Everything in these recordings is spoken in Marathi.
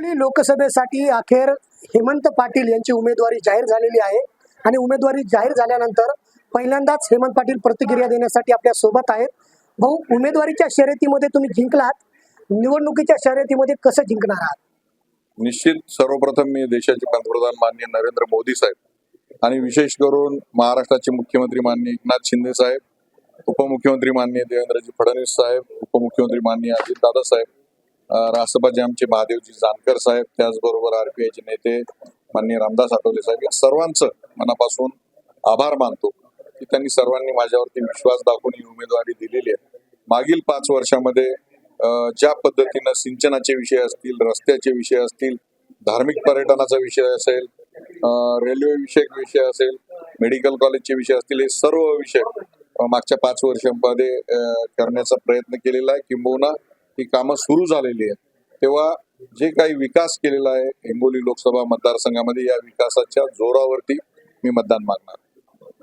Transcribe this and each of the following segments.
हिंगोली लोकसभेसाठी अखेर हेमंत पाटील यांची उमेदवारी जाहीर झालेली आहे. आणि उमेदवारी जाहीर झाल्यानंतर पहिल्यांदाच हेमंत पाटील प्रतिक्रिया देण्यासाठी आपल्यासोबत आहेत. भाऊ उमेदवारीच्या शर्यतीमध्ये तुम्ही जिंकलात. निवडणुकीच्या शर्यतीमध्ये कसं जिंकणार आहात? निश्चित सर्वप्रथम मी देशाचे पंतप्रधान माननीय नरेंद्र मोदी साहेब आणि विशेष करून महाराष्ट्राचे मुख्यमंत्री माननीय एकनाथ शिंदे साहेब उपमुख्यमंत्री माननीय देवेंद्रजी फडणवीस साहेब उपमुख्यमंत्री माननीय अजितदादा साहेब राष्ट्रपती आमचे महादेवजी जानकर साहेब त्याचबरोबर आरपीआयचे नेते माननीय रामदास आठवले साहेब या सर्वांचं मनापासून आभार मानतो की त्यांनी सर्वांनी माझ्यावरती विश्वास दाखवून ही उमेदवारी दिलेली आहे. मागील पाच वर्षामध्ये ज्या पद्धतीनं सिंचनाचे विषय असतील रस्त्याचे विषय असतील धार्मिक पर्यटनाचा विषय असेल रेल्वे विषयक विषय असेल मेडिकल कॉलेजचे विषय असतील हे सर्व विषय मागच्या पाच वर्षांमध्ये करण्याचा प्रयत्न केलेला आहे. किंबहुना ही कामं सुरू झालेली आहेत. तेव्हा जे काही विकास केलेला आहे हिंगोली लोकसभा मतदारसंघामध्ये या विकासाच्या जोरावरती मी मतदान मागणार.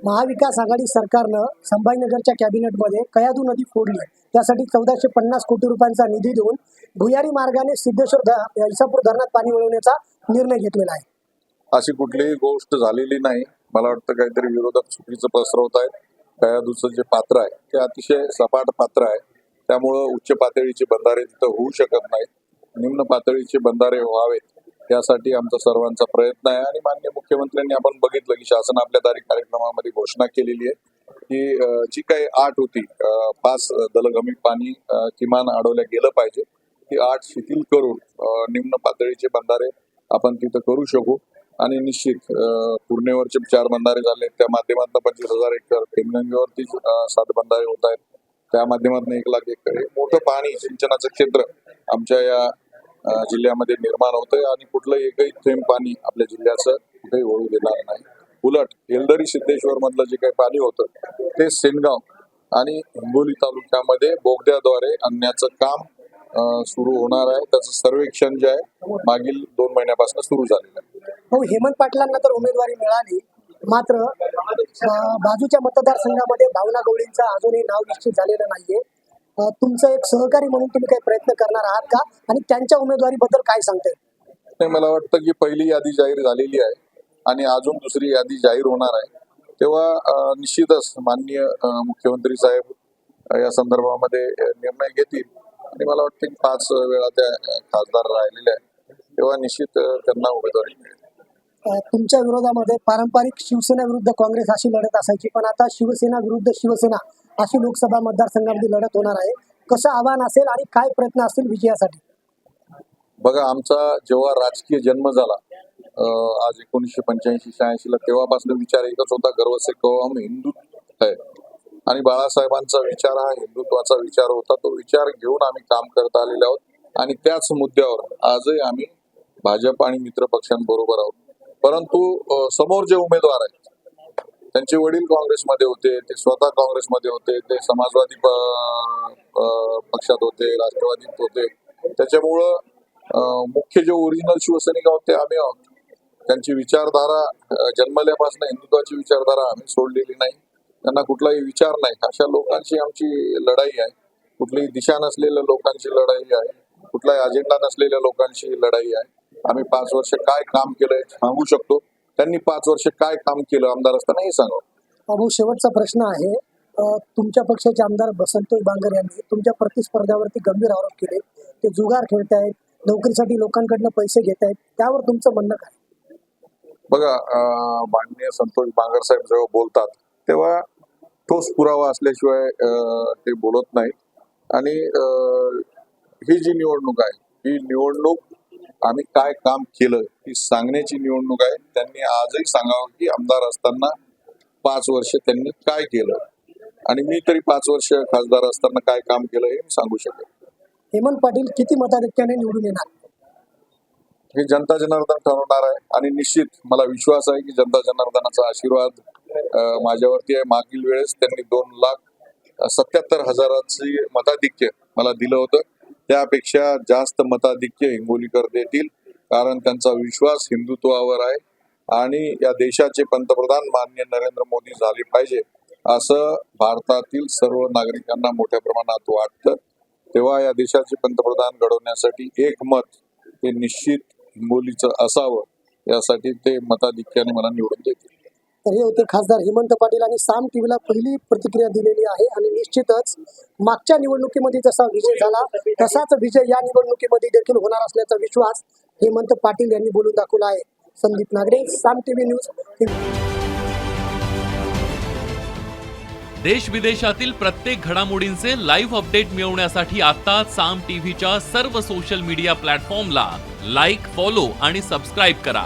महाविकास आघाडी सरकारनं संभाजीनगरच्या कॅबिनेटमध्ये कयाधू नदी फोडली. त्यासाठी चौदाशे पन्नास कोटी रुपयांचा निधी देऊन भुयारी मार्गाने सिद्धेश्वर इसापूर धरणात पाणी वळवण्याचा निर्णय घेतलेला आहे. अशी कुठलीही गोष्ट झालेली नाही. मला वाटतं काहीतरी विरोधक चुकीचं पसरवत आहेत कयादूचं जे पात्र आहे ते अतिशय सपाट पात्र आहे. त्यामुळं उच्च पातळीचे बंधारे तिथं होऊ शकत नाहीत. निम्न पातळीचे बंधारे व्हावेत त्यासाठी आमचा सर्वांचा प्रयत्न आहे. आणि माननीय मुख्यमंत्र्यांनी आपण बघितलं की शासन आपल्या दारी कार्यक्रमामध्ये घोषणा केलेली आहे की जी काही आठ होती पाच दलगमी पाणी किमान अडवल्या गेलं पाहिजे. ती आठ शिथिल करून निम्न पातळीचे बंधारे आपण तिथं करू शकू. आणि निश्चित पूर्णेवरचे चार बंधारे झाले. त्या माध्यमातून पंचवीस हजार एकर पेमगंगेवरती सात बंधारे होत आहेत. त्या माध्यमातून एक लाख एकर हे मोठं पाणी सिंचनाचं क्षेत्र आमच्या या जिल्ह्यामध्ये निर्माण होतंय आणि कुठलं एकही थेंब पाणी आपल्या जिल्ह्याचं कुठेही होळू देणार नाही. उलट येलदरी सिद्धेश्वर मधलं जे काही पाणी होतं ते सेनगाव आणि हिंगोली तालुक्यामध्ये बोगद्याद्वारे आणण्याचं काम सुरू होणार आहे. त्याचं सर्वेक्षण जे आहे मागील दोन महिन्यापासून सुरू झालेलं आहे. हो हेमंत पाटलांना तर उमेदवारी मिळाली. मात्र बाजूच्या मतदारसंघामध्ये भावना गवळींचं अजूनही नाव निश्चित झालेलं नाहीये. तुमचं एक सहकारी म्हणून तुम्ही काही प्रयत्न करणार आहात का? आणि त्यांच्या उमेदवारीबद्दल काय सांगते नाही मला वाटतं की पहिली यादी जाहीर झालेली आहे आणि अजून दुसरी यादी जाहीर होणार आहे. तेव्हा निश्चितच माननीय मुख्यमंत्री साहेब या संदर्भामध्ये निर्णय घेतील. आणि मला वाटतं की पाच वेळा त्या खासदार राहिलेल्या आहेत. तेव्हा निश्चित त्यांना उमेदवारी मिळेल. तुमच्या विरोधामध्ये पारंपरिक शिवसेना विरुद्ध काँग्रेस अशी लढत असायची. पण आता शिवसेना विरुद्ध शिवसेना अशी लोकसभा मतदारसंघामध्ये लढत होणार आहे. कसं आव्हान असेल आणि काय प्रयत्न असतील विजयासाठी? बघा आमचा जेव्हा राजकीय जन्म झाला अं, आज एकोणीसशे पंच्याऐंशी शहाऐंशी ला तेव्हापासून विचार एकच होता गर्व से कहो हम हिंदू है? आणि बाळासाहेबांचा विचार हा हिंदुत्वाचा विचार होता. तो विचार घेऊन आम्ही काम करत आलेले आहोत. आणि त्याच मुद्द्यावर आजही आम्ही भाजप आणि मित्र पक्षांबरोबर आहोत. परंतु समोर जे उमेदवार आहेत त्यांचे वडील काँग्रेसमध्ये होते ते स्वतः काँग्रेसमध्ये होते ते समाजवादी पक्षात होते राष्ट्रवादीत होते. त्याच्यामुळं मुख्य जे ओरिजिनल शिवसैनिक आहोत ते आम्ही आहोत. त्यांची विचारधारा जन्मल्यापासून हिंदुत्वाची विचारधारा आम्ही सोडलेली नाही. त्यांना कुठलाही विचार नाही. अशा लोकांची आमची लढाई आहे. कुठलीही दिशा नसलेल्या लोकांची लढाई आहे. कुठलाही अजेंडा नसलेल्या लोकांची लढाई आहे. आम्ही पाच वर्ष काय काम केलंय सांगू शकतो? त्यांनी पाच वर्ष काय काम केलं आमदार असताना हे सांगा. अबू शेवटचा प्रश्न आहे तुमच्या पक्षाचे आमदार बसंतोष बांगर यांनी तुमच्या प्रतिस्पर्ध्यावरती गंभीर आरोप केले. ते जुगार खेळतायत नोकरीसाठी लोकांकडनं पैसे घेत आहेत त्यावर तुमचं म्हणणं काय? बघा माननीय संतोष बांगर साहेब जेव्हा बोलतात तेव्हा ठोस पुरावा असल्याशिवाय अं, ते बोलत नाहीत. आणि ही जी निवडणूक आहे ही निवडणूक आम्ही काय काम केलं ही सांगण्याची निवडणूक आहे. त्यांनी आजही सांगावं की आमदार असताना पाच वर्ष त्यांनी काय केलं? आणि मी तरी पाच वर्ष खासदार असताना काय काम केलं हे मी सांगू शकेल हेमंत पाटील किती मताधिक्याने निवडून येणार? हे जनता जनार्दन ठरवणार आहे आणि निश्चित मला विश्वास आहे की जनता जनार्दनाचा आशीर्वाद माझ्यावरती आहे. मागील वेळेस त्यांनी दोन लाख सत्याहत्तर हजाराची मताधिक्य मला दिलं होतं. त्यापेक्षा जास्त मताधिक्य हिंगोलीकर देतील कारण त्यांचा विश्वास हिंदुत्वावर आहे आणि या देशाचे पंतप्रधान माननीय नरेंद्र मोदी झाले पाहिजे असं भारतातील सर्व नागरिकांना मोठ्या प्रमाणात वाटतं. तेव्हा या देशाचे पंतप्रधान घडवण्यासाठी एक मत ते निश्चित हिंगोलीचं असावं यासाठी ते मताधिक्याने मला निवडून देतील. तर हे होते खासदार हेमंत पाटील आणि साम टीव्हीला पहिली प्रतिक्रिया दिलेली आहे आणि निश्चितच मागच्या निवडणुकीमध्ये जसा विजय झाला तसाच विजय या निवडणुकीमध्ये देखील होणार असल्याचा विश्वास हेमंत पाटील यांनी बोलून दाखवला आहे. संदीप नागडे साम टीव्ही न्यूज देश विदेशातील प्रत्येक घडामोडींचे लाईव्ह अपडेट मिळवण्यासाठी आता साम टीव्हीच्या सर्व सोशल मीडिया प्लॅटफॉर्मला लाईक फॉलो आणि सबस्क्राईब करा.